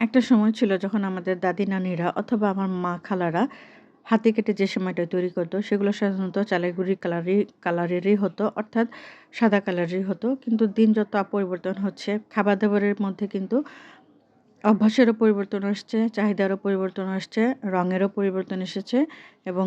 একটা সময় ছিল যখন আমাদের দাদি নানিরা অথবা আমার মা খালারা হাতে কেটে যে সময়টা তৈরি করতো, সেগুলো সাধারণত চালের গুঁড়ি কালারই কালারেরই হতো, অর্থাৎ সাদা কালারেরই হতো। কিন্তু দিন যত পরিবর্তন হচ্ছে খাবার দাবারের মধ্যে কিন্তু অভ্যাসেরও পরিবর্তন আসছে, চাহিদারও পরিবর্তন আসছে, রঙেরও পরিবর্তন এসেছে এবং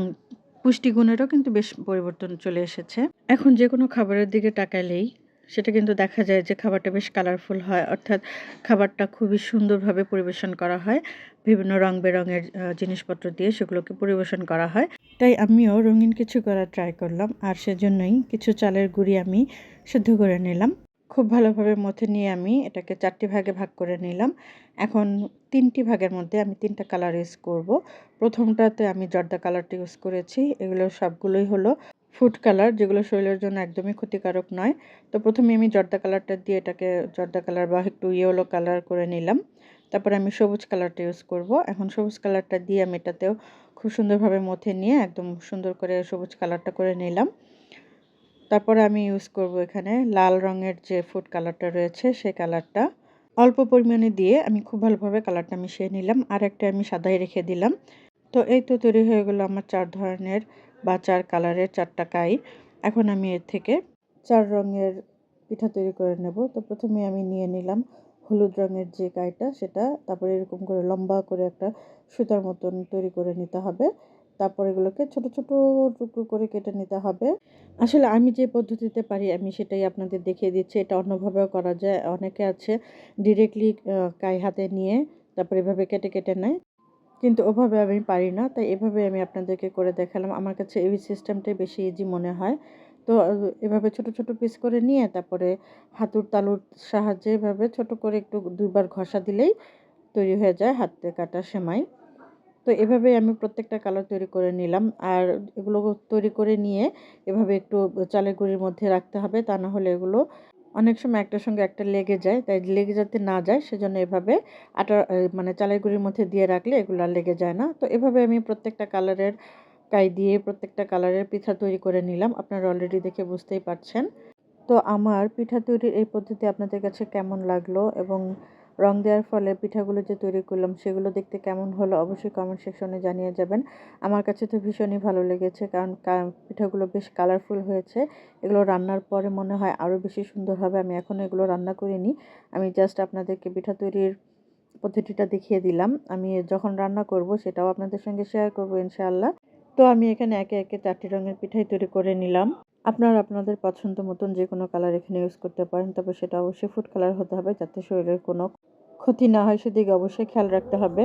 পুষ্টিগুণেরও কিন্তু বেশ পরিবর্তন চলে এসেছে। এখন যে কোনো খাবারের দিকে তাকালেই সেটা কিন্তু দেখা যায় যে খাবারটা বেশ কালারফুল হয়। অর্থাৎ খাবারটা খুবই সুন্দরভাবে পরিবেশন করা হয়। বিভিন্ন রং বেরঙের জিনিসপত্র দিয়ে সেগুলোকে পরিবেশন করা হয়। তাই আমিও রঙিন কিছু করার ট্রাই করলাম। আর সেজন্যই কিছু চালের গুঁড়ি আমি সিদ্ধ করে নিলাম। খুব ভালোভাবে মথে নিয়ে আমি এটাকে চারটি ভাগে ভাগ করে নিলাম। এখন তিনটি ভাগের মধ্যে আমি তিনটা কালার ইউজ করব। প্রথমটাতে আমি জর্দা কালারটা ইউজ করেছি। এগুলো সবগুলোই হলো ফুড কালার যেগুলো শরীরের জন্য একদমই ক্ষতিকারক নয়। তো প্রথমে আমি জর্দা কালারটা দিয়ে এটাকে জর্দা কালার বা একটু ইয়েলো কালার করে নিলাম। তারপরে আমি সবুজ কালারটা ইউজ করব। এখন সবুজ কালারটা দিয়ে আমি এটাতেও খুব সুন্দরভাবে মথে নিয়ে একদম সুন্দর করে সবুজ কালারটা করে নিলাম। তারপরে আমি ইউজ করব এখানে লাল রঙের যে ফুড কালারটা রয়েছে, সেই কালারটা অল্প পরিমাণে দিয়ে আমি খুব ভালোভাবে কালারটা মিশিয়ে নিলাম। আর একটা আমি সাদাই রেখে দিলাম। তো এই তো তৈরি হয়ে গেলো আমার চার ধরনের বা চার কালারের চারটা কাই। এখন আমি এর থেকে চার রঙের পিঠা তৈরি করে নেব। তো প্রথমে আমি নিয়ে নিলাম হলুদ রঙের যে কাইটা, সেটা। তারপরে এরকম করে লম্বা করে একটা সুতার মতন তৈরি করে নিতে হবে। তারপর এগুলোকে ছোট ছোট টুকরো করে কেটে নিতে হবে। আসলে আমি যে পদ্ধতিতে পারি, আমি সেটাই আপনাদের দেখিয়ে দিচ্ছি। এটা অন্যভাবেও করা যায়। অনেকে আছে ডিরেক্টলি কাই হাতে নিয়ে তারপর এভাবে কেটে কেটে নেয়। কিন্তু ওভাবে আমি পারি না। তাই এভাবে আমি আপনাদেরকে করে দেখালাম। আমার কাছে এই সিস্টেমটাই বেশি ইজি মনে হয়। তো এভাবে ছোট ছোট পিস করে নিয়ে তারপরে হাতুর তালুর সাহায্যে এভাবে ছোট করে একটু দুইবার ঘষা দিলেই তৈরি হয়ে যায় হাতে কাটা সেমাই। তো এভাবে আমি প্রত্যেকটা কালার তৈরি করে নিলাম। আর এগুলো তৈরি করে নিয়ে এভাবে একটু চালের গুঁড়ির মধ্যে রাখতে হবে। তা না হলে এগুলো অনেক সময় একটার সঙ্গে একটা লেগে যায়, তাই লেগে যাতে না যায় সেজন্য এভাবে আটা মানে চালের গুঁড়ির মধ্যে দিয়ে রাখলে এগুলো লেগে যায় না। তো এভাবে আমি প্রত্যেকটা কালারের কাই দিয়ে প্রত্যেকটা কালারের পিঠা তৈরি করে নিলাম। আপনারা অলরেডি দেখে বুঝতেই পারছেন। তো আমার পিঠা তৈরির এই পদ্ধতি আপনাদের কাছে কেমন লাগল এবং রং দেওয়ার ফলে পিঠাগুলো যে তৈরি করলাম সেগুলো দেখতে কেমন হলো অবশ্যই কমেন্ট সেকশনে জানিয়ে যাবেন। আমার কাছে তো ভীষণই ভালো লেগেছে কারণ পিঠাগুলো বেশ কালারফুল হয়েছে। এগুলো রান্নার পরে মনে হয় আরও বেশি সুন্দর হবে। আমি এখনও এগুলো রান্না করিনি। আমি জাস্ট আপনাদেরকে পিঠা তৈরির পদ্ধতিটা দেখিয়ে দিলাম। আমি যখন রান্না করব সেটাও আপনাদের সঙ্গে শেয়ার করব ইনশাআল্লাহ। তো আমি এখানে একে একে চারটি রঙের পিঠাই তৈরি করে নিলাম। আপনারা আপনাদের পছন্দ মতন যে কোনো কালার এখানে ইউজ করতে পারেন, তবে সেটা অবশ্যই ফুড কালার হতে হবে যাতে শরীরের কোনো ক্ষতি না হয়। সেদিকে অবশ্যই খেয়াল রাখতে হবে।